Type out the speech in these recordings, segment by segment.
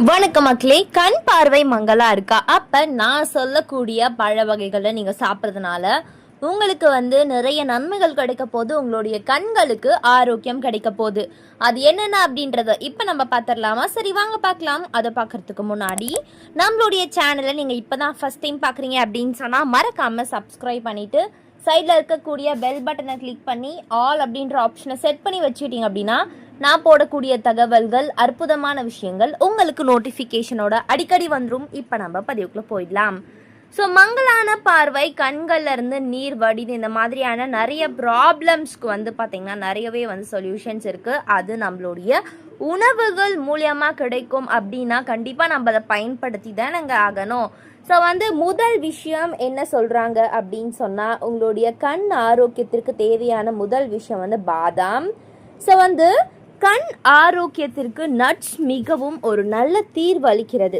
வணக்கம் மக்களே கண் பார்வை மங்களா இருக்கா? அப்ப நான் சொல்லக்கூடிய பழ வகைகளை நீங்க சாப்பிட்றதுனால உங்களுக்கு வந்து நிறைய நன்மைகள் கிடைக்க போது உங்களுடைய கண்களுக்கு ஆரோக்கியம் கிடைக்க போகுது. அது என்னென்ன அப்படின்றத இப்போ நம்ம பார்த்துடலாமா? சரி வாங்க பார்க்கலாம். அதை பார்க்கறதுக்கு முன்னாடி நம்மளுடைய சேனலை நீங்கள் இப்போ தான் ஃபஸ்ட் டைம் பார்க்குறீங்க அப்படின்னு சொன்னால் மறக்காமல் சப்ஸ்கிரைப் பண்ணிவிட்டு சைடில் இருக்கக்கூடிய பெல் பட்டனை கிளிக் பண்ணி ஆல் அப்படின்ற ஆப்ஷனை செட் பண்ணி வச்சுக்கிட்டீங்க அப்படின்னா நான் போடக்கூடிய தகவல்கள் அற்புதமான விஷயங்கள் உங்களுக்கு நோட்டிஃபிகேஷனோட அடிக்கடி வந்துடும் இப்போ நம்ம பதிவுக்குள்ளே போயிடலாம். ஸோ மங்களான பார்வை கண்கள்ல இருந்து நீர் வடிது இந்த மாதிரியான நிறைய ப்ராப்ளம்ஸ்க்கு வந்து பார்த்திங்கன்னா நிறையவே வந்து சொல்யூஷன்ஸ் இருக்குது அது நம்மளுடைய உணவுகள் மூலியமாக கிடைக்கும் அப்படின்னா கண்டிப்பாக நம்ம அதை பயன்படுத்தி தான் நாங்கள் ஆகணும். ஸோ வந்து முதல் விஷயம் என்ன சொல்கிறாங்க அப்படின்னு சொன்னால் உங்களுடைய கண் ஆரோக்கியத்திற்கு தேவையான முதல் விஷயம் வந்து பாதாம். ஸோ வந்து கண் ஆரோக்கியத்திற்கு நட்ஸ் மிகவும் ஒரு நல்ல தீர்வு அளிக்கிறது.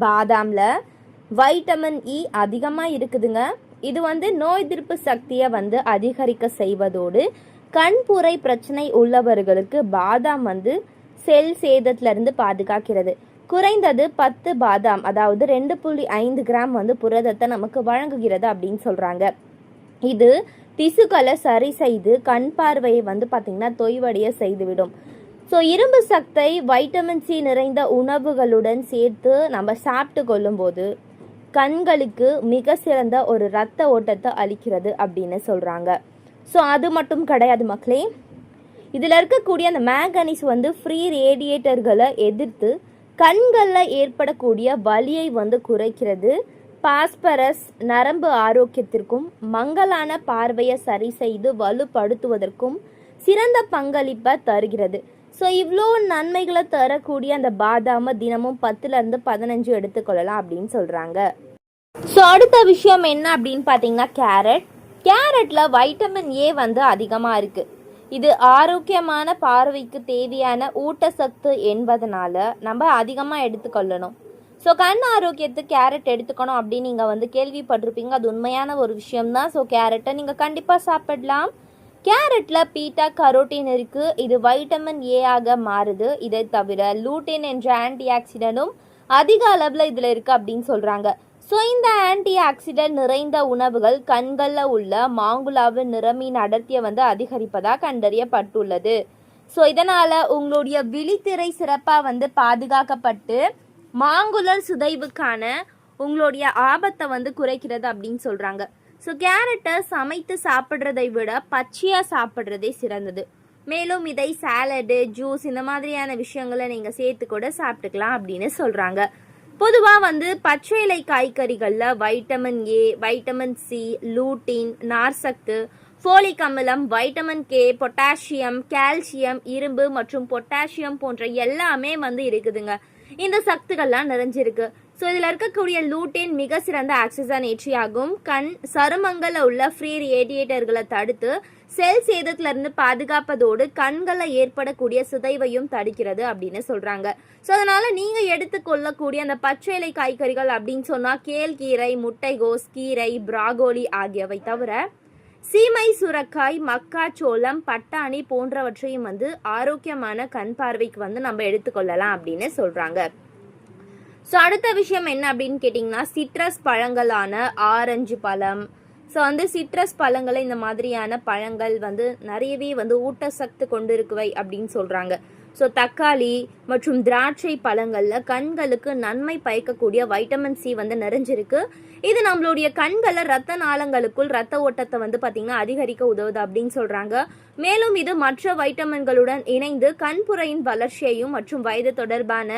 பாதாமில் வைட்டமின் e இ அதிகமாக இருக்குதுங்க. இது வந்து நோய் எதிர்ப்பு சக்தியை வந்து அதிகரிக்க செய்வதோடு கண்புரை பிரச்சனை உள்ளவர்களுக்கு பாதாம் வந்து செல் சேதத்திலிருந்து பாதுகாக்கிறது. குறைந்தது பத்து பாதாம் அதாவது ரெண்டு புள்ளி ஐந்து கிராம் வந்து புரதத்தை நமக்கு வழங்குகிறது அப்படின்னு சொல்கிறாங்க இது திசுக்களை சரி செய்து கண் பார்வையை வந்து பார்த்திங்கன்னா தொய்வடைய செய்துவிடும். ஸோ இரும்பு சத்தை வைட்டமின் சி நிறைந்த உணவுகளுடன் சேர்த்து நம்ம சாப்பிட்டு கொள்ளும்போது கண்களுக்கு மிக சிறந்த ஒரு இரத்த ஓட்டத்தை அளிக்கிறது அப்படின்னு சொல்கிறாங்க ஸோ அது மட்டும் கிடையாது மக்களே. இதில் இருக்கக்கூடிய அந்த மேங்கனீஸ் வந்து ஃப்ரீ ரேடியேட்டர்களை எதிர்த்து கண்களில் ஏற்படக்கூடிய வலியை வந்து குறைக்கிறது. பாஸ்பரஸ் நரம்பு ஆரோக்கியத்திற்கும் மங்கலான பார்வையை சரி செய்து வலுப்படுத்துவதற்கும் சிறந்த பங்களிப்பை தருகிறது. ஸோ இவ்வளோ நன்மைகளை தரக்கூடிய அந்த பாதாமை தினமும் பத்துலேருந்து பதினஞ்சு எடுத்துக்கொள்ளலாம் அப்படின்னு சொல்கிறாங்க ஸோ அடுத்த விஷயம் என்ன அப்படின்னு பார்த்தீங்கன்னா கேரட். கேரட்டில் வைட்டமின் ஏ வந்து அதிகமாக இருக்குது இது ஆரோக்கியமான பார்வைக்கு தேவையான ஊட்டச்சத்து என்பதனால நம்ம அதிகமாக எடுத்துக்கொள்ளணும். ஸோ கண் ஆரோக்கியத்துக்கு கேரட் எடுத்துக்கணும் அப்படின்னு நீங்கள் வந்து கேள்விப்பட்டிருப்பீங்க. அது உண்மையான ஒரு விஷயம்தான். ஸோ கேரட்டை நீங்கள் கண்டிப்பாக சாப்பிடலாம். கேரட்டில் பீட்டா கரோட்டின் இருக்குது இது வைட்டமின் ஏ ஆக மாறுது. இதை தவிர லூட்டின் என்ற ஆன்டி ஆக்சிடென்ட்டும் அதிக அளவில் இதில் இருக்குது அப்படின்னு சொல்கிறாங்க ஸோ இந்த ஆன்டி ஆக்சிடென்ட் நிறைந்த உணவுகள் கண்களில் உள்ள மாங்குலாவின் நிறமின் அடர்த்தியை வந்து அதிகரிப்பதாக கண்டறியப்பட்டுள்ளது. ஸோ இதனால் உங்களுடைய விழித்திரை சிறப்பாக வந்து பாதுகாக்கப்பட்டு மாங்குழல் சிதைவுக்கான உங்களுடைய ஆபத்தை வந்து குறைக்கிறது அப்படின்னு சொல்கிறாங்க ஸோ கேரட்டை சமைத்து சாப்பிட்றதை விட பச்சையாக சாப்பிட்றதே சிறந்தது. மேலும் இதை சாலடு ஜூஸ் இந்த மாதிரியான விஷயங்களை நீங்கள் சேர்த்து கூட சாப்பிட்டுக்கலாம் அப்படின்னு சொல்கிறாங்க பொதுவாக வந்து பச்சை இலை காய்கறிகளில் vitamin A vitamin C lutein நார்சத்து folic அமிலம் வைட்டமின் கே பொட்டாசியம் கால்சியம் இரும்பு மற்றும் பொட்டாசியம் போன்ற எல்லாமே வந்து இருக்குதுங்க. இந்த சத்துக்கள்லாம் நிறைஞ்சிருக்கு. ஸோ இதில் இருக்கக்கூடிய லூட்டின் மிக சிறந்த ஆக்சிஜனேற்றியாகும் கண் சருமங்களில் உள்ள ஃப்ரீ ரேடியேட்டர்களை தடுத்து செல் சேதத்திலிருந்து பாதுகாப்பதோடு கண்களில் ஏற்படக்கூடிய சிதைவையும் தடுக்கிறது அப்படின்னு சொல்கிறாங்க ஸோ அதனால் நீங்கள் எடுத்துக்கொள்ளக்கூடிய அந்த பச்சை இலை காய்கறிகள் அப்படின்னு சொன்னால் கேழ்கீரை முட்டைகோஸ் கீரை பிராகோலி ஆகியவை தவிர சீமை சுரக்காய் மக்காச்சோளம் பட்டாணி போன்றவற்றையும் வந்து ஆரோக்கியமான கண் பார்வைக்கு வந்து நம்ம எடுத்துக்கொள்ளலாம் அப்படின்னு சொல்றாங்க. ஸோ அடுத்த விஷயம் என்ன அப்படின்னு கேட்டிங்கன்னா சிட்ரஸ் பழங்களான ஆரஞ்சு பழம். ஸோ வந்து சிட்ரஸ் பழங்களை இந்த மாதிரியான பழங்கள் வந்து நிறையவே வந்து ஊட்டச்சத்து கொண்டு இருக்குவை அப்படின்னு சொல்கிறாங்க ஸோ தக்காளி மற்றும் திராட்சை பழங்களில் கண்களுக்கு நன்மை பயக்கக்கூடிய வைட்டமின் சி வந்து நிறைஞ்சிருக்கு. இது நம்மளுடைய கண்களை ரத்த நாளங்களுக்குள் ரத்த ஓட்டத்தை வந்து பார்த்திங்கன்னா அதிகரிக்க உதவுது அப்படின்னு சொல்கிறாங்க மேலும் இது மற்ற வைட்டமின்களுடன் இணைந்து கண்புரையின் வளர்ச்சியையும் மற்றும் வயது தொடர்பான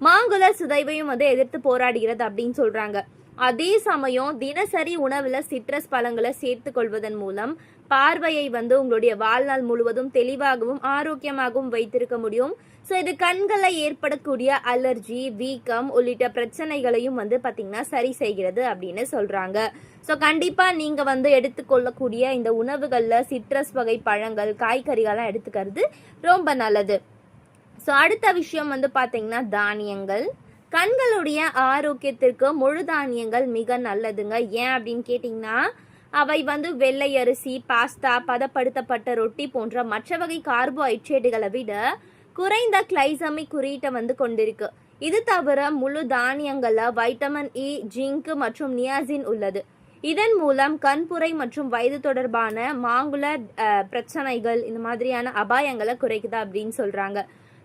மாங்குல சிதைவையும் வந்து எதிர்த்து போராடுகிறது அப்படின்னு சொல்கிறாங்க அதே சமயம் தினசரி உணவில் சிட்ரஸ் பழங்களை சேர்த்து கொள்வதன் மூலம் பார்வையை வந்து உங்களுடைய வாழ்நாள் முழுவதும் தெளிவாகவும் ஆரோக்கியமாகவும் வைத்திருக்க முடியும். ஸோ இது கண்களை ஏற்படக்கூடிய அலர்ஜி வீக்கம் உள்ளிட்ட பிரச்சனைகளையும் வந்து பார்த்தீங்கன்னா சரி செய்கிறது அப்படின்னு சொல்கிறாங்க ஸோ கண்டிப்பாக நீங்கள் வந்து எடுத்துக்கொள்ளக்கூடிய இந்த உணவுகளில் சிட்ரஸ் வகை பழங்கள் காய்கறிகள்லாம் எடுத்துக்கிறது ரொம்ப நல்லது. ஸோ அடுத்த விஷயம் வந்து பார்த்தீங்கன்னா தானியங்கள். கண்களுடைய ஆரோக்கியத்திற்கு முழு தானியங்கள் மிக நல்லதுங்க. ஏன் அப்படின்னு கேட்டிங்கன்னா அவை வந்து வெள்ளை அரிசி பாஸ்தா பதப்படுத்தப்பட்ட ரொட்டி போன்ற மற்ற வகை கார்போஹைட்ரேட்டுகளை விட குறைந்த கிளைசமிக் குறியீட்டை வந்து கொண்டிருக்கு. இது தவிர முழு தானியங்களில் வைட்டமின் இ ஜிங்க் மற்றும் நியாசின் உள்ளது. இதன் மூலம் கண்புரை மற்றும் வயது தொடர்பான மாங்குல பிரச்சனைகள் இந்த மாதிரியான அபாயங்களை குறைக்குதா அப்படின்னு சொல்றாங்க.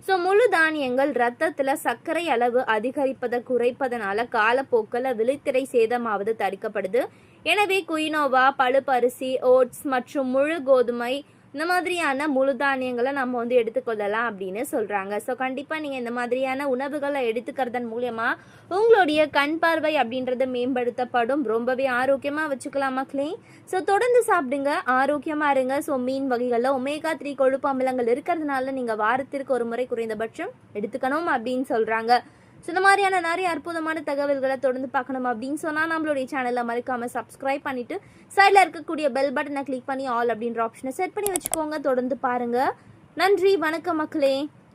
ஸோ முழு தானியங்கள் ரத்தத்துல சர்க்கரை அளவு அதிகரிப்பதை குறைப்பதனால காலப்போக்கில் விழித்திரை சேதமாவது தடுக்கப்படுது. எனவே குயினோவா பழுப்பரிசி ஓட்ஸ் மற்றும் முழு கோதுமை இந்த மாதிரியான முழு தானியங்களை நம்ம வந்து எடுத்துக்கொள்ளலாம் அப்படின்னு சொல்றாங்க. ஸோ கண்டிப்பாக நீங்கள் இந்த மாதிரியான உணவுகளை எடுத்துக்கிறதன் மூலயமா உங்களுடைய கண் பார்வை அப்படின்றது மேம்படுத்தப்படும். ரொம்பவே ஆரோக்கியமாக வச்சுக்கலாம் மக்களே. ஸோ தொடர்ந்து சாப்பிடுங்க ஆரோக்கியமாக இருங்க. ஸோ மீன் வகைகளில் ஒமேகா த்ரீ கொழுப்பு அமிலங்கள் இருக்கிறதுனால நீங்கள் வாரத்திற்கு ஒரு முறை குறைந்தபட்சம் எடுத்துக்கணும் அப்படின்னு சொல்கிறாங்க ஸோ இந்த மாதிரியான நிறைய அற்புதமான தகவல்களை தொடர்ந்து பார்க்கணும் அப்படின்னு சொன்னால் நம்மளுடைய சேனலை மறக்காமல் சப்ஸ்கிரைப் பண்ணிவிட்டு சைடில் இருக்கக்கூடிய பெல் பட்டனை கிளிக் பண்ணி ஆல் அப்படின்ற ஆப்ஷனை செட் பண்ணி வச்சுக்கோங்க. தொடர்ந்து பாருங்கள் நன்றி வணக்கம் மக்களே.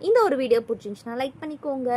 இந்த ஒரு வீடியோ பிடிச்சிருந்துச்சுன்னா லைக் பண்ணிக்கோங்க.